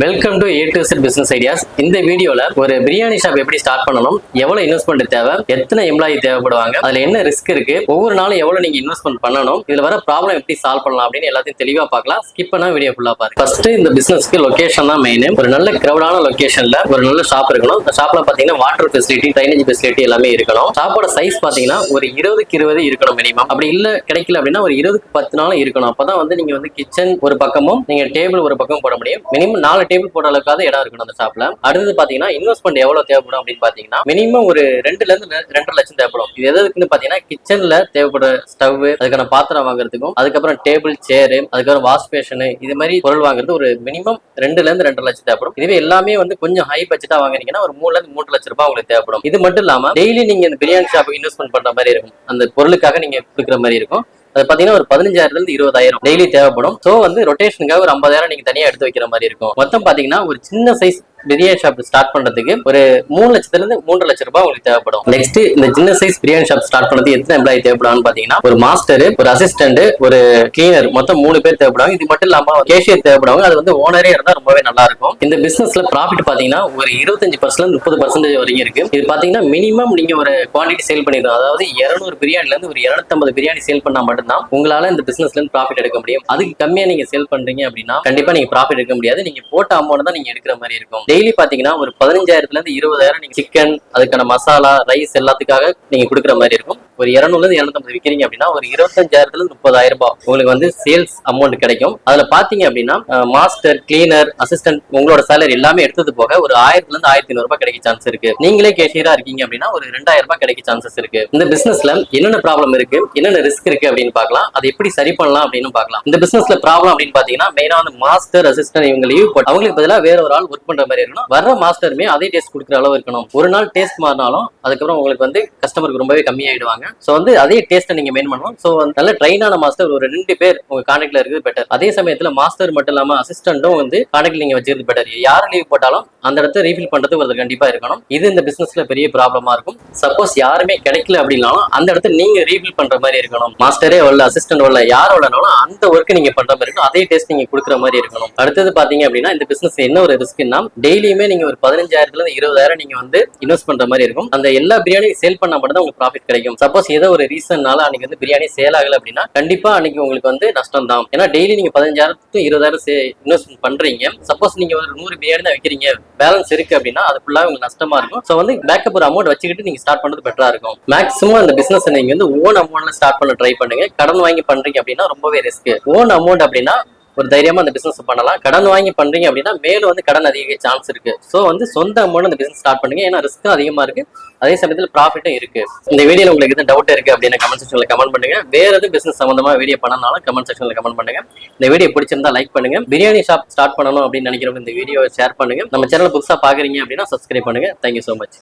Welcome to A to Z business ideas இந்த வீடியோல ஒரு பிரியாணி ஷாப் எப்படி ஸ்டார்ட் பண்ணணும் எவ்வளவு இன்வெஸ்ட்மெண்ட் தேவை எத்தனை எம்ப்ளாயி தேவைப்படுவாங்க அதுல என்ன ரிஸ்க் இருக்கு ஒவ்வொரு நாளும் எவ்வளவு நீங்க இன்வெஸ்ட்மெண்ட் பண்ணணும் இதுல வர ப்ராப்ளம் எப்படி சால்வ் பண்ணலாம் அப்படின்னு எல்லாத்தையும் தெளிவா பார்க்கலாம். ஸ்கிப் பண்ணா வீடியோ ஃபுல்லா பாருங்க. ஃபர்ஸ்ட் இந்த பிசினஸ்க்கு லொகேஷன் தான் மெயின் ஒரு நல்ல கிரௌடான லொகேஷன்ல ஒரு நல்ல ஷாப் இருக்கணும். இந்த ஷாப்ல பாத்தீங்கன்னா வாட்டர் ஃபெசிலிட்டி ட்ரைனேஜ் ஃபெசிலிட்டி எல்லாமே இருக்கணும். ஷாப்போட சைஸ் பாத்தீங்கன்னா ஒரு இருபதுக்கு இருபது இருக்கணும் மினிமம் அப்படி இல்ல கிடைக்கல அப்படின்னா ஒரு இருபதுக்கு பத்து நாளும் இருக்கணும். அப்பதான் வந்து நீங்க வந்து கிச்சன் ஒரு பக்கமும் நீங்க டேபிள் ஒரு பக்கம் போட முடியும். மினிமம் நாலு டேபிள் போட அளவுக்காவது இடம் இருக்கணும் அந்த ஷாப்ல அடுத்தது பாத்தீங்கன்னா இன்வெஸ்ட்மெண்ட் எவ்வளவு தேவைப்படும் அப்படின்னு பாத்தீங்கன்னா மினிமம் ஒரு ரெண்டுல இருந்து ரெண்டரை லட்சம் தேவைப்படும். இது எதுக்குன்னு பாத்தீங்கன்னா கிச்சன்ல தேவைப்படுற ஸ்டவ் அதுக்கான பாத்திரம் வாங்குறதுக்கும் அதுக்கப்புறம் டேபிள் சேரு அதுக்கப்புறம் வாஷ் பேஷனு இது மாதிரி பொருள் வாங்குறது ஒரு மினிமம் ரெண்டுல இருந்து ரெண்டரை லட்சம் தேவைப்படும். இதுவே எல்லாமே வந்து கொஞ்சம் ஹை பட்ஜெட்டா வாங்குறீங்கன்னா ஒரு மூணுல இருந்து மூணு லட்சம் ரூபாய் உங்களுக்கு தேவைப்படும். இது மட்டும் இல்லாம டெய்லி நீங்க இந்த பிரியாணி ஷாப் இன்வெஸ்ட்மெண்ட் பண்ற மாதிரி இருக்கும். அந்த பொருளுக்காக நீங்க கொடுக்குற மாதிரி இருக்கும். அது பாத்தீங்கன்னா ஒரு பதினஞ்சாயிரத்துல இருந்து இருபதாயிரம் டெய்லி தேவைப்படும். சோ வந்து ரொட்டேஷனுக்காக ஒரு ஐம்பதாயிரம் நீங்க தனியா எடுத்து வைக்கிற மாதிரி இருக்கும். மொத்தம் பாத்தீங்கன்னா ஒரு சின்ன சைஸ் பிரியாணி ஷாப் ஸ்டார்ட் பண்றதுக்கு ஒரு மூணு லட்சத்துல இருந்து மூன்று லட்சம் ரூபாய் உங்களுக்கு தேவைப்படும். நெக்ஸ்ட் இந்த சின்ன சைஸ் பிரியாணி ஷாப் ஸ்டார்ட் பண்ணது எத்தனை எம்ப்ளாயி தேவைப்படும்னு பாத்தீங்கன்னா ஒரு மாஸ்டர் ஒரு அசிஸ்டன்ட் ஒரு கிளீனர் மொத்தம் மூணு பேர் தேவைப்படுவாங்க இது மட்டும் இல்லாம கேஷியர் தேவைப்படுவாங்க அது வந்து ஓனரே இருந்தா ரொம்பவே நல்லா இருக்கும். இந்த பிசினஸ்ல ப்ராஃபிட் பாத்தீங்கன்னா ஒரு இருபத்தஞ்சு பர்சன்ட் முப்பது பர்சன்டேஜ் வரைக்கும் இருக்கு. இது பாத்தீங்கன்னா மினிமம் நீங்க ஒரு குவான்டிட்டி சேல் பண்ணிருக்கோம் அதாவது இருநூறு பிரியாணில இருந்து ஒரு இருநூத்தம்பது பிரியாணி சேல் பண்ணா மட்டும்தான் உங்களால இந்த பிசினஸ்ல இருந்து ப்ராஃபிட் எடுக்க முடியும். அதுக்கு கம்மியா நீங்க சேல் பண்றீங்க அப்படின்னா கண்டிப்பா நீங்க ப்ராஃபிட் எடுக்க முடியாது. நீங்க போட்ட அமௌண்ட் தான் நீங்க எடுக்கிற மாதிரி இருக்கும். டெய்லி பாத்தீங்கன்னா ஒரு பதினஞ்சாயிரத்துல இருந்து இருபதாயிரம் நீங்க சிக்கன் அதுக்கான மசாலா ரைஸ் எல்லாத்துக்காக நீங்க கொடுக்குற மாதிரி இருக்கும். ஒரு இருநூறுல இருந்து இருநூத்தம்பது விற்கிறீங்க அப்படின்னா ஒரு இருபத்தஞ்சாயிரத்துல இருந்து முப்பதாயிரம் ரூபாய் உங்களுக்கு வந்து சேல்ஸ் அமௌண்ட் கிடைக்கும். அதுல பாத்தீங்க அப்படின்னா மாஸ்டர் கிளீனர் அசிஸ்டன்ட் உங்களோட சேலரி எல்லாமே எடுத்தது போக ஒரு ஆயிரத்துல இருந்து ஆயிரத்தி ஐநூறு ரூபாய் கிடைக்க சான்ஸ் இருக்கு. நீங்களே கேஷியரா இருக்கீங்க அப்படின்னா ஒரு ரெண்டாயிரம் ரூபாய் கிடைக்க சான்சஸ் இருக்கு. இந்த பிசினஸ்ல என்னென்ன ப்ராப்ளம் இருக்கு என்னென்ன ரிஸ்க் இருக்கு அப்படின்னு பார்க்கலாம். அதை எப்படி சரி பண்ணலாம் அப்படின்னு பார்க்கலாம். இந்த பிசினஸ்ல ப்ராப்ளம் அப்படின்னு பாத்தீங்கன்னா மெயினா வந்து மாஸ்டர் அசிஸ்டன்ட் இவங்க லீவ் போட்டு அவங்களுக்கு பதிலா வேற ஒரு ஆள் ஒர்க் பண்ற மாதிரி இருக்கணும். வர்ற மாஸ்டருமே அதே டேஸ்ட் கொடுக்குற அளவு இருக்கணும். ஒரு நாள் டேஸ்ட் மாறினாலும் அதுக்கப்புறம் உங்களுக்கு வந்து கஸ்டமருக்கு ரொம்பவே கம்மியாயிடுவாங்க. ஸோ வந்து அதே டேஸ்ட்டை நீங்க மெயின் பண்ணணும். ஸோ நல்ல ட்ரைனான மாஸ்டர் ஒரு ரெண்டு பேர் உங்கள் கான்டாக்ட்ல இருக்குது பெட்டர் அதே சமயத்தில் மாஸ்டர் மட்டும் இல்லாம அசிஸ்டண்ட்டும் வந்து கான்டாக்ட் நீங்க வச்சிருக்கிறது பெட்டர் யார் லீவ் போட்டாலும் அந்த இடத்த ரீஃபில் பண்ணுறது ஒரு கண்டிப்பா இருக்கணும். இது இந்த பிசினஸ்ல பெரிய ப்ராப்ளமா இருக்கும். சப்போஸ் யாருமே கிடைக்கல அப்படின்னாலும் அந்த இடத்த நீங்க ரீஃபில் பண்ற மாதிரி இருக்கணும். மாஸ்டரே உள்ள அசிஸ்டன்ட் வரல யார் உள்ளனாலும் அந்த ஒர்க்கு நீங்க பண்ற மாதிரி இருக்கணும். அதே டேஸ்ட் நீங்க கொடுக்குற மாதிரி இருக்கணும். அடுத்தது பாத்தீங்க அப்படின்னா இந்த பிசினஸ் என்ன ஒரு ரிஸ்க்னா டெய்லியுமே நீங்க ஒரு பதினஞ்சாயிரத்துல இருந்து இருபதாயிரம் நீங்க வந்து இன்வெஸ்ட் பண்ற மாதிரி இருக்கும். அந்த எல்லா பிரியாணியும் சேல் பண்ணால் மட்டும் தான் உங்களுக்கு ப்ராஃபிட் கிடைக்கும். சப்போஸ் ஏதோ ஒரு ரீசன்னால அன்னைக்கு வந்து பிரியாணி சேல் ஆகல அப்படின்னா கண்டிப்பா அன்னைக்கு உங்களுக்கு வந்து நஷ்டம் தான் ஏன்னா டெய்லி நீங்க பதினஞ்சாயிரத்து இருபதாயிரம் இன்வெஸ்ட்மெண்ட் பண்றீங்க. சப்போஸ் நீங்க ஒரு நூறு பிரியாணி தான் வைக்கிறீங்க. பேலன்ஸ் இருக்கு அப்படின்னா அது ஃபுல்லாக உங்களுக்கு நஷ்டமா இருக்கும். ஸோ வந்து பேக்கப் ஒரு அமௌண்ட் வச்சுக்கிட்டு நீங்க ஸ்டார்ட் பண்றது பெட்டரா இருக்கும். மேக்ஸிமம் அந்த பிசினஸ் நீங்க வந்து ஓன் அமௌண்ட்ல ஸ்டார்ட் பண்ண ட்ரை பண்ணுங்க. கடன் வாங்கி பண்றீங்க அப்படின்னா ரொம்பவே ரிஸ்க் ஓன் அமௌண்ட் அப்படின்னா ஒரு தைரியமா அந்த பிசினஸ் பண்ணலாம். கடன் வாங்கி பண்றீங்க அப்படின்னா மேலும் வந்து கடன் அதிக சான்ஸ் இருக்கு. ஸோ வந்து சொந்த அமௌண்ட் அந்த பிசினஸ் ஸ்டார்ட் பண்ணுங்க. ஏன்னா ரிஸ்க்கும் அதிகமா இருக்கு. அதே சமயத்தில் ப்ராஃபிட்டும் இருக்கு. இந்த வீடியோ உங்களுக்கு எதுவும் டவுட் இருக்கு அப்படின்னு கமெண்ட் செக்ஷன்ல கமெண்ட் பண்ணுங்க. வேற எதுவும் பிசினஸ் சம்பந்தமா வீடியோ பண்ணனாலும் கமெண்ட் செக்ஷன்ல கமெண்ட் பண்ணுங்க. இந்த வீடியோ பிடிச்சிருந்தா லைக் பண்ணுங்க. பிரியாணி ஷாப் ஸ்டார்ட் பண்ணணும் அப்படின்னு நினைக்கிறவங்க இந்த வீடியோ ஷேர் பண்ணுங்க. நம்ம சேனல் புதுசா பாக்குறீங்க அப்படின்னா சப்ஸ்கிரைப் பண்ணுங்க. Thank you so much